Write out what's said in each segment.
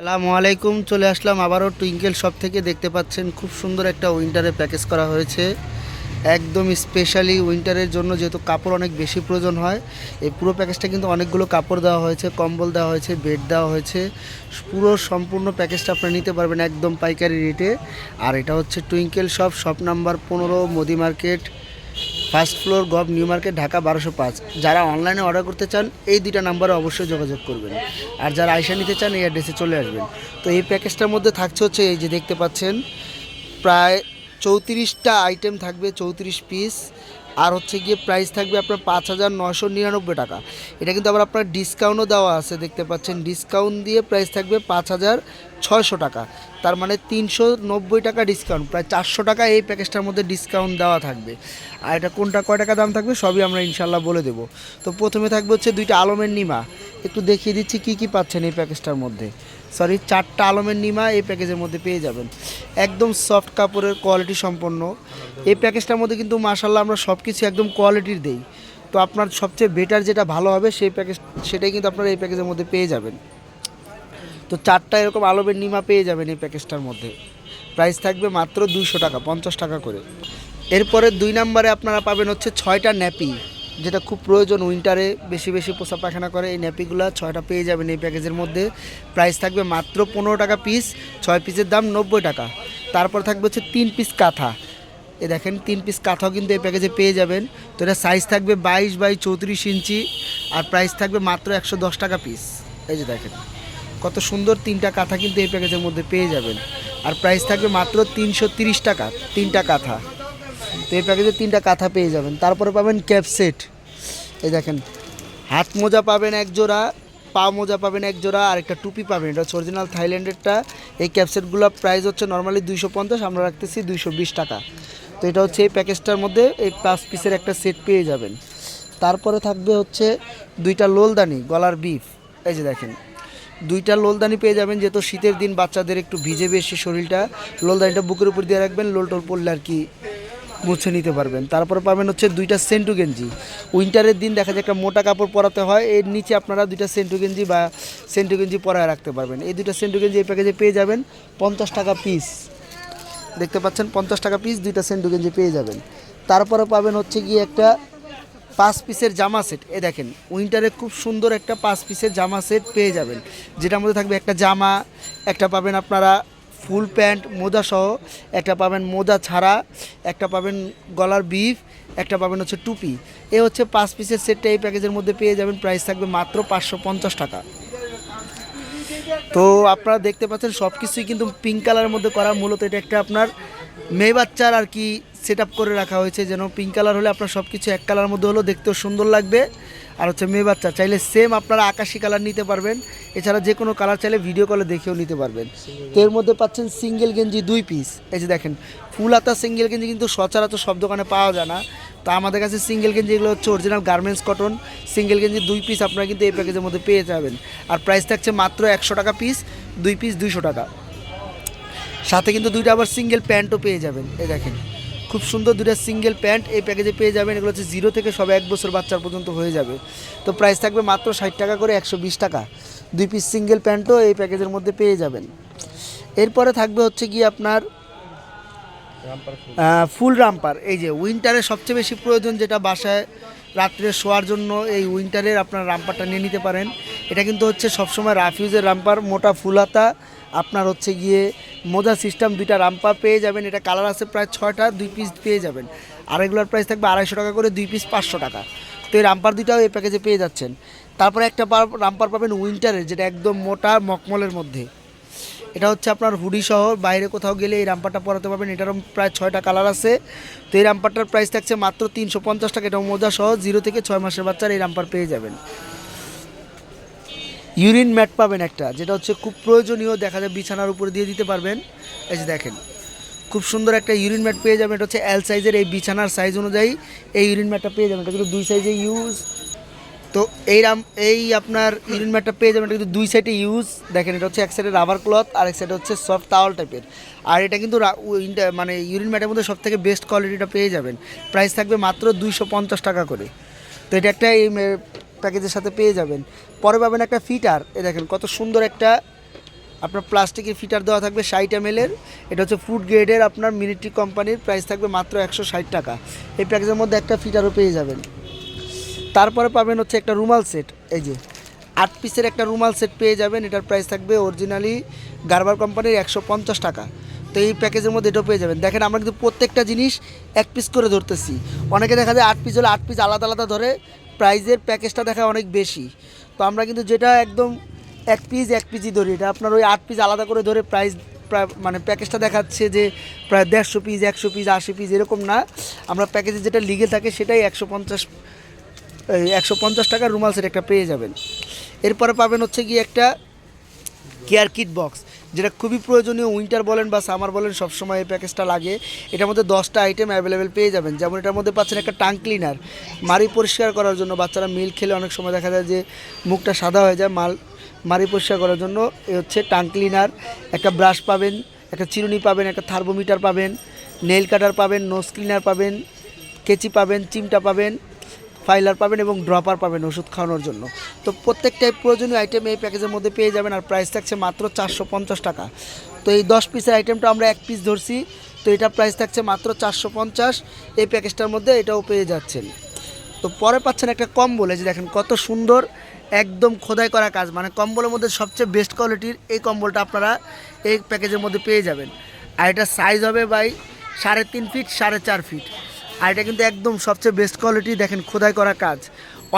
আসসালামু আলাইকুম, চলে আসলাম আবারও টুইঙ্কেল শপ থেকে। দেখতে পাচ্ছেন, খুব সুন্দর একটা উইন্টারের প্যাকেজ করা হয়েছে। একদম স্পেশালি উইন্টারের জন্য যেহেতু কাপড় অনেক বেশি প্রয়োজন হয়, এই পুরো প্যাকেজটা কিন্তু অনেকগুলো কাপড় দেওয়া হয়েছে, কম্বল দেওয়া হয়েছে বেড দেওয়া হয়েছে। পুরো সম্পূর্ণ প্যাকেজটা আপনারা নিতে পারবেন একদম পাইকারি রেটে আর এটা হচ্ছে টুইঙ্কেল শপ শপ নাম্বার পনেরো, Modi market first floor gov, new market, Dhaka বারোশো পাঁচ। যারা অনলাইনে অর্ডার করতে চান, এই দুটা নাম্বারে অবশ্যই যোগাযোগ করবেন। আর যারা আয়সা নিতে চান, এই অ্যাড্রেসে চলে আসবেন। তো এই প্যাকেজটার মধ্যে থাকছে হচ্ছে এই যে দেখতে পাচ্ছেন, প্রায় চৌত্রিশটা আইটেম থাকবে, চৌত্রিশ পিস আর হচ্ছে গিয়ে প্রাইস থাকবে আপনার পাঁচ হাজার নশো নিরানব্বই টাকা। এটা কিন্তু আবার আপনার ডিসকাউন্টও দেওয়া আছে, দেখতে পাচ্ছেন। ডিসকাউন্ট দিয়ে প্রাইস থাকবে পাঁচ হাজার ছয়শো টাকা। তার মানে তিনশো নব্বই টাকা ডিসকাউন্ট প্রায় চারশো টাকা এই প্যাকেজটার মধ্যে ডিসকাউন্ট দেওয়া থাকবে। আর এটা কোনটা, কয় টাকা দাম থাকবে সবই আমরা ইনশাল্লাহ বলে দেবো। তো প্রথমে থাকবে হচ্ছে দুইটা আলমের নিমা। একটু দেখিয়ে দিচ্ছি কি কি পাচ্ছেন এই প্যাকেজটার মধ্যে। সরি চারটা আলমের নিমা এই প্যাকেজের মধ্যে পেয়ে যাবেন। একদম সফট কাপড়ের কোয়ালিটি সম্পন্ন। এই প্যাকেজটার মধ্যে কিন্তু মাশাল্লাহ আমরা সব কিছু একদম কোয়ালিটির দেই। তো আপনার সবচেয়ে বেটার যেটা ভালো হবে সেই প্যাকেজ সেটাই কিন্তু আপনারা এই প্যাকেজের মধ্যে পেয়ে যাবেন। তো চারটা এরকম আলমের নিমা পেয়ে যাবেন এই প্যাকেজটার মধ্যে। প্রাইস থাকবে মাত্র দুশো টাকা, পঞ্চাশ টাকা করে। এরপরে দুই নম্বরে আপনারা পাবেন হচ্ছে ছয়টা ন্যাপি যেটা খুব প্রয়োজন উইন্টারে বেশি বেশি পোষা পায়খানা করে, এই ন্যাপিগুলো ছয়টা পেয়ে যাবেন এই প্যাকেজের মধ্যে। প্রাইস থাকবে মাত্র পনেরো টাকা পিস ছয় পিসের দাম নব্বই টাকা। তারপর থাকবে হচ্ছে তিন পিস কাঁথা। এ দেখেন, তিন পিস কাঁথাও কিন্তু এই প্যাকেজে পেয়ে যাবেন। তো এটা সাইজ থাকবে বাইশ বাই চৌত্রিশ ইঞ্চি, আর প্রাইস থাকবে মাত্র একশো দশ টাকা পিস এই যে দেখেন, কত সুন্দর তিনটা কাঁথা কিন্তু এই প্যাকেজের মধ্যে পেয়ে যাবেন। আর প্রাইস থাকবে মাত্র তিনশো তিরিশ টাকা, তিনটা কাঁথা। তো এই প্যাকেজে তিনটা কাঁথা পেয়ে যাবেন। তারপরে পাবেন ক্যাপ সেট। এই দেখেন, হাত মোজা পাবেন এক জোড়া, পা মোজা পাবেন এক জোড়া, আর একটা টুপি পাবেন। এটা হচ্ছে অরিজিনাল থাইল্যান্ডেরটা। এই ক্যাপসেটগুলো প্রাইস হচ্ছে নর্মালি দুইশো পঞ্চাশ, আমরা রাখতেছি দুইশো বিশ টাকা। তো এটা হচ্ছে এই প্যাকেজটার মধ্যে এই পাঁচ পিসের একটা সেট পেয়ে যাবেন। তারপরে থাকবে হচ্ছে দুইটা লোলদানি, গলার বিফ। এই যে দেখেন, দুইটা লোলদানি পেয়ে যাবেন, যেহেতু শীতের দিন বাচ্চাদের একটু ভিজে বেশি শরীরটা। লোলদানিটা বুকের উপর দিয়ে রাখবেন লোল টোল পড়লে আর কি মুছে নিতে পারবেন। তারপরে পাবেন হচ্ছে দুইটা সেন্টু গেঞ্জি। উইন্টারের দিন দেখা যায় একটা মোটা কাপড় পরাতে হয়, এর নিচে আপনারা দুইটা সেন্টু গেঞ্জি বা সেন্টু গেঞ্জি পরায় রাখতে পারবেন। এই দুইটা সেন্টু গেঞ্জি এই প্যাকেজে পেয়ে যাবেন পঞ্চাশ টাকা পিস দেখতে পাচ্ছেন, পঞ্চাশ টাকা পিস দুইটা সেন্টু গেঞ্জি পেয়ে যাবেন। তারপরে পাবেন হচ্ছে গিয়ে একটা পাঁচ পিসের জামা সেট এ দেখেন, উইন্টারে খুব সুন্দর একটা পাঁচ পিসের জামা সেট পেয়ে যাবেন। যেটার মধ্যে থাকবে একটা জামা, একটা পাবেন আপনারা ফুল প্যান্ট, মোজা সহ। একটা পাবেন মোজা ছাড়া, একটা পাবেন গলার বিফ, একটা পাবেন হচ্ছে টুপি। এ হচ্ছে পাঁচ পিসের সেটটা এই প্যাকেজের মধ্যে পেয়ে যাবেন প্রাইস থাকবে মাত্র পাঁচশো পঞ্চাশ টাকা। তো আপনারা দেখতে পাচ্ছেন সব কিছুই কিন্তু পিঙ্ক কালারের মধ্যে করা। মূলত এটা একটা আপনার মেয়ে বাচ্চার আর কি সেট করে রাখা হয়েছে। যেন পিঙ্ক কালার হলে আপনার সব কিছু এক কালার মধ্যে হলেও দেখতেও সুন্দর লাগবে। আর হচ্ছে মেয়ে বাচ্চা চাইলে সেম আপনারা আকাশি কালার নিতে পারবেন। এছাড়া যে কোনো কালার চাইলে ভিডিও কলে দেখেও নিতে পারবেন। তো এর মধ্যে পাচ্ছেন সিঙ্গেল গেঞ্জি দুই পিস এই যে দেখেন ফুল আতা সিঙ্গেল গেঞ্জি কিন্তু সচরাচর সব দোকানে পাওয়া যায় না। তা আমাদের কাছে সিঙ্গেল গেঞ্জি এগুলো হচ্ছে অরিজিনাল গার্মেন্টস কটন সিঙ্গেল গেঞ্জি দুই পিস আপনারা কিন্তু এই প্যাকেজের মধ্যে পেয়ে যাবেন। আর প্রাইস থাকছে মাত্র একশো টাকা পিস দুই পিস দুইশো টাকা। সাথে কিন্তু দুইটা আবার সিঙ্গেল প্যান্টও পেয়ে যাবেন। এই দেখেন। খুব সুন্দর দুটো সিঙ্গেল প্যান্ট এই প্যাকেজে পেয়ে যাবেন। এগুলো হচ্ছে জিরো থেকে সবে এক বছর বাচ্চার পর্যন্ত হয়ে যাবে। তো প্রাইস থাকবে মাত্র ষাট টাকা করে একশো বিশ টাকা। দুই পিস সিঙ্গেল প্যান্টও এই প্যাকেজের মধ্যে পেয়ে যাবেন। এরপরে থাকবে হচ্ছে কি আপনার ফুল রাম্পার এই যে উইন্টারে সবচেয়ে বেশি প্রয়োজন যেটা বাসায় রাত্রে শোয়ার জন্য, এই উইন্টারের আপনার রাম্পারটা নিয়ে নিতে পারেন। এটা কিন্তু হচ্ছে সবসময় রাফিউজের রাম্পার মোটা ফুলাতা আপনার হচ্ছে গিয়ে মোজা সিস্টেম দুইটা রাম্পার পেয়ে যাবেন, এটা কালার আছে প্রায় ছয়টা, দুই পিস পেয়ে যাবেন। আর রেগুলার প্রাইস থাকবে আড়াইশো টাকা করে, দুই পিস পাঁচশো টাকা। তো এই রাম্পার দুইটাও এই প্যাকেজে পেয়ে যাচ্ছেন। তারপরে একটা রাম্পার পাবেন উইন্টারের যেটা একদম মোটা মকমলের মধ্যে। এটা হচ্ছে আপনার হুডি সহ, বাইরে কোথাও গেলে এই রাম্পারটা পরাতে পারবেন। এটারও প্রায় ছয়টা কালার আছে। তো এই রাম্পারটার প্রাইস থাকছে মাত্র তিনশো পঞ্চাশ টাকা। এটা মোজা সহ জিরো থেকে ছয় মাসের বাচ্চার এই রাম্পার পেয়ে যাবেন। ইউরিন ম্যাট পাবেন একটা, যেটা হচ্ছে খুব প্রয়োজনীয়, দেখা যায় বিছানার উপরে দিয়ে দিতে পারবেন। এই যে দেখেন, খুব সুন্দর একটা ইউরিন ম্যাট পেয়ে যাবেন, এটা হচ্ছে এল সাইজের এই বিছানার সাইজ অনুযায়ী এই ইউরিন ম্যাটটা পেয়ে যাবেন, এটা কিন্তু দুই সাইজে ইউজ তো এই রাম এই আপনার ইউরিন ম্যাটটা পেয়ে যাবেন, এটা কিন্তু দুই সাইডে ইউজ দেখেন, এটা হচ্ছে এক সাইডে রাবার ক্লথ আর এক সাইডে হচ্ছে সফট টাওয়াল টাইপের আর এটা কিন্তু মানে ইউরিন ম্যাটের মধ্যে সব থেকে বেস্ট কোয়ালিটিটা পেয়ে যাবেন। প্রাইস থাকবে মাত্র দুইশো পঞ্চাশ টাকা করে। তো এটা একটা, এই প্যাকেজের সাথে পেয়ে যাবেন। পরে পাবেন একটা ফিটার। এ দেখেন কত সুন্দর একটা আপনার প্লাস্টিকের ফিটার দেওয়া থাকবে ষাট এম এটা হচ্ছে ফুড গ্রেডের আপনার মিলিটারি কোম্পানির প্রাইস থাকবে মাত্র একশো ষাট টাকা। এই প্যাকেজের মধ্যে একটা ফিটারও পেয়ে যাবেন। তারপরে পাবেন হচ্ছে একটা রুমাল সেট। এই যে, আট পিসের একটা রুমাল সেট পেয়ে যাবেন। এটার প্রাইস থাকবে অরিজিনালি গারবার কোম্পানির একশো পঞ্চাশ টাকা। তো এই প্যাকেজের মধ্যে এটাও পেয়ে যাবেন। দেখেন আমরা কিন্তু প্রত্যেকটা জিনিস এক পিস করে ধরতেছি। অনেকে দেখা যায় আট পিস হলে আট পিস আলাদা আলাদা ধরে। প্রাইজের প্যাকেজটা দেখা অনেক বেশি। তো আমরা কিন্তু যেটা একদম এক পিস এক পিসই ধরি। এটা আপনার ওই আট পিস আলাদা করে ধরে প্রাইস মানে প্যাকেজটা দেখাচ্ছে যে প্রায় দেড়শো পিস একশো পিস আশি পিস এরকম না। আমরা প্যাকেজে যেটা লিগে থাকে সেটাই একশো পঞ্চাশ একশো পঞ্চাশ টাকার রুমাল সেট একটা পেয়ে যাবেন। এরপরে পাবেন হচ্ছে কি একটা কেয়ার কিট বক্স, যেটা খুবই প্রয়োজনীয়, উইন্টার বলেন বা সামার বলেন, সবসময় এই প্যাকেজটা লাগে। এটার মধ্যে দশটা আইটেম অ্যাভেলেবেল পেয়ে যাবেন। যেমন এটার মধ্যে পাচ্ছেন একটা টাং ক্লিনার মাড়ি পরিষ্কার করার জন্য বাচ্চারা মিল খেলে অনেক সময় দেখা যায় যে মুখটা সাদা হয়ে যায়, মাল, মাড়ি পরিষ্কার করার জন্য। এ হচ্ছে টাং ক্লিনার একটা ব্রাশ পাবেন, একটা চিরুনি পাবেন, একটা থার্মোমিটার পাবেন নেল কাটার পাবেন নোজ ক্লিনার পাবেন, কেচি পাবেন, চিমটা পাবেন। ফাইলার পাবেন এবং ড্রপার পাবেন ওষুধ খাওয়ানোর জন্য। তো প্রত্যেকটাই প্রয়োজনীয় আইটেম এই প্যাকেজের মধ্যে পেয়ে যাবেন আর প্রাইস থাকছে মাত্র চারশো পঞ্চাশ টাকা। তো এই দশ পিসের আইটেমটা আমরা এক পিস ধরছি। তো এটা প্রাইস থাকছে মাত্র চারশো পঞ্চাশ। এই প্যাকেজটার মধ্যে এটাও পেয়ে যাচ্ছেন। তো পরে পাচ্ছেন একটা কম্বল যে দেখেন কত সুন্দর, একদম খোদাই করা কাজ। মানে কম্বলের মধ্যে সবচেয়ে বেস্ট কোয়ালিটির এই কম্বলটা আপনারা এই প্যাকেজের মধ্যে পেয়ে যাবেন। আর এটা সাইজ হবে বাই সাড়ে তিন ফিট সাড়ে চার ফিট আর এটা কিন্তু একদম সবচেয়ে বেস্ট কোয়ালিটি দেখেন, খোদাই করা কাজ।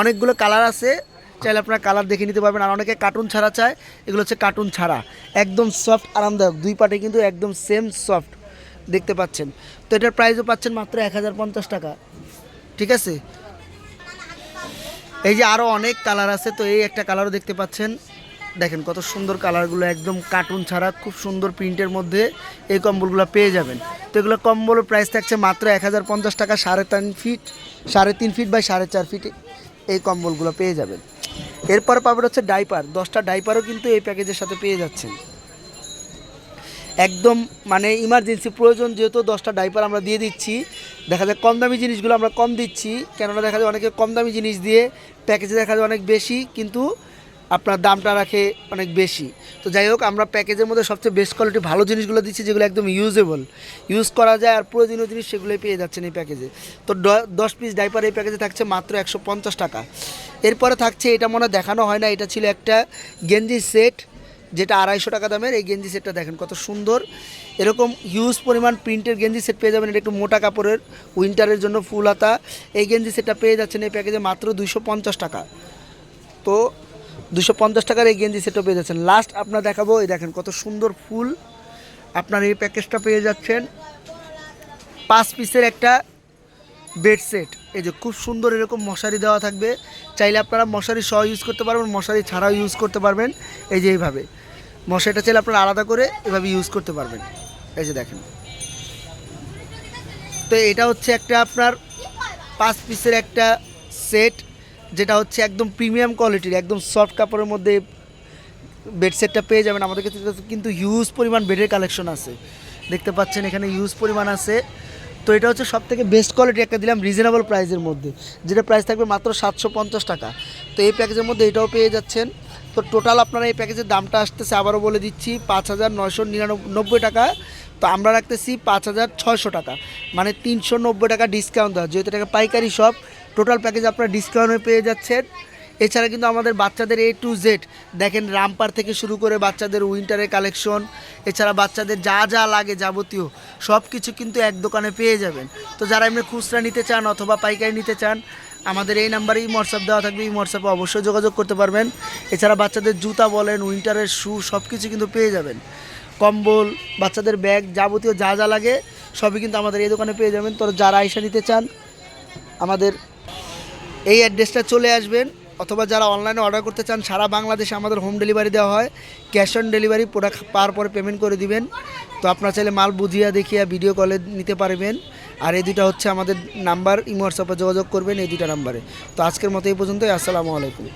অনেকগুলো কালার আছে, চাইলে আপনারা কালার দেখে নিতে পারবেন। আর অনেকে কার্টুন ছাড়া চায়, এগুলো হচ্ছে কার্টুন ছাড়া। একদম সফট আরামদায়ক। দুই পাটে কিন্তু একদম সেম সফট দেখতে পাচ্ছেন। তো এটার প্রাইসও পাচ্ছেন মাত্র এক হাজার পঞ্চাশ টাকা। ঠিক আছে? এই যে আরও অনেক কালার আছে, তো এই একটা কালারও দেখতে পাচ্ছেন। দেখেন কত সুন্দর কালারগুলো একদম কার্টুন ছাড়া খুব সুন্দর প্রিন্টের মধ্যে এই কম্বলগুলো পেয়ে যাবেন। তো এগুলো কম্বলের প্রাইস থাকছে মাত্র এক হাজার পঞ্চাশ টাকা, সাড়ে তিন ফিট সাড়ে তিন ফিট বাই সাড়ে চার ফিট এই কম্বলগুলো পেয়ে যাবেন। এরপর পাবেন হচ্ছে ডাইপার দশটা ডাইপারও কিন্তু এই প্যাকেজের সাথে পেয়ে যাচ্ছেন। একদম মানে ইমার্জেন্সি প্রয়োজন যেহেতু দশটা ডাইপার আমরা দিয়ে দিচ্ছি, দেখা যায় কম দামি জিনিসগুলো আমরা কম দিচ্ছি, কেননা দেখা যায় অনেকে কম দামি জিনিস দিয়ে প্যাকেজে দেখা যায় অনেক বেশি, কিন্তু আপনার দামটা রাখে অনেক বেশি। তো যাই হোক, আমরা প্যাকেজের মধ্যে সবচেয়ে বেস্ট কোয়ালিটি ভালো জিনিসগুলো দিচ্ছি যেগুলো একদম ইউজেবল ইউজ করা যায় আর প্রয়োজনীয় জিনিস সেগুলোই পেয়ে যাচ্ছেন এই প্যাকেজে তো দশ পিস ডাইপার এই প্যাকেজে থাকছে মাত্র একশো পঞ্চাশ টাকা। এরপরে থাকছে, এটা মনে দেখানো হয় না, এটা ছিল একটা গেঞ্জি সেট যেটা আড়াইশো টাকা দামের। এই গেঞ্জি সেটটা দেখেন কত সুন্দর। এরকম হিউজ পরিমাণ প্রিন্টের গেঞ্জি সেট পেয়ে যাবেন, এটা একটু মোটা কাপড়ের উইন্টারের জন্য ফুল হাতা। এই গেঞ্জি সেটটা পেয়ে যাচ্ছেন এই প্যাকেজে মাত্র দুইশো পঞ্চাশ টাকা। তো দুশো পঞ্চাশ টাকার এই গেঞ্জি সেটও পেয়ে যাচ্ছেন। লাস্ট আপনার দেখাবো, এই দেখেন কত সুন্দর ফুল। আপনার এই প্যাকেজটা পেয়ে যাচ্ছেন। পাঁচ পিসের একটা বেড সেট এই যে খুব সুন্দর এরকম মশারি দেওয়া থাকবে। চাইলে আপনারা মশারি সহ ইউজ করতে পারবেন, মশারি ছাড়াও ইউজ করতে পারবেন। এই যে এইভাবে। মশারিটা চাইলে আপনারা আলাদা করে এভাবে ইউজ করতে পারবেন। এই যে দেখেন। তো এটা হচ্ছে একটা আপনার পাঁচ পিসের একটা সেট যেটা হচ্ছে একদম প্রিমিয়াম কোয়ালিটির একদম সফট কাপড়ের মধ্যে বেডসেটটা পেয়ে যাবেন। আমাদের কাছে কিন্তু হিউজ পরিমাণ বেডের কালেকশন আছে। দেখতে পাচ্ছেন এখানে হিউজ পরিমাণ আছে। তো এটা হচ্ছে সব থেকে বেস্ট কোয়ালিটি একটা দিলাম রিজনেবল প্রাইসের মধ্যে। যেটা প্রাইস থাকবে মাত্র সাতশো পঞ্চাশ টাকা। তো এই প্যাকেজের মধ্যে এটাও পেয়ে যাচ্ছেন। তো টোটাল আপনারা এই প্যাকেজের দামটা আসতেছে আবারও বলে দিচ্ছি, পাঁচ হাজার নয়শো নিরানব্বই টাকা। তো আমরা রাখতেছি পাঁচ হাজার ছয়শো টাকা। মানে তিনশো নব্বই টাকা ডিসকাউন্ট দেওয়া। যেহেতু টাকা পাইকারি সব টোটাল প্যাকেজ আপনারা ডিসকাউন্টে পেয়ে যাচ্ছেন। এছাড়া কিন্তু আমাদের বাচ্চাদের এ টু জেড দেখেন রামপার থেকে শুরু করে বাচ্চাদের উইন্টারের কালেকশন, এছাড়া বাচ্চাদের যা যা লাগে যাবতীয় সব কিছু কিন্তু এক দোকানে পেয়ে যাবেন। তো যারা এমনি খুচরা নিতে চান অথবা পাইকারি নিতে চান, আমাদের এই নাম্বারে নাম্বারেই হোয়াটসঅ্যাপ দেওয়া থাকবে, এই হোয়াটসঅ্যাপে অবশ্যই যোগাযোগ করতে পারবেন। এছাড়া বাচ্চাদের জুতা বলেন, উইন্টারের শু সব কিছু কিন্তু পেয়ে যাবেন। কম্বল, বাচ্চাদের ব্যাগ যাবতীয় যা যা লাগে, সবই কিন্তু আমাদের এই দোকানে পেয়ে যাবেন। তো যারা আইসা নিতে চান, আমাদের এই অ্যাড্রেসটা চলে আসবেন। অথবা যারা অনলাইনে অর্ডার করতে চান, সারা বাংলাদেশে আমাদের হোম ডেলিভারি দেওয়া হয়। ক্যাশ অন ডেলিভারি প্রোডাক্ট পাওয়ার পরে পেমেন্ট করে দিবেন। তো আপনার চাইলে মাল বুঝিয়া দেখিয়া ভিডিও কলে নিতে পারবেন। আর এই দুটা হচ্ছে আমাদের নাম্বার ইমো হোয়াটসঅ্যাপে যোগাযোগ করবেন এই দুটা নাম্বারে তো আজকের মতো এই পর্যন্তই। আসসালামু আলাইকুম।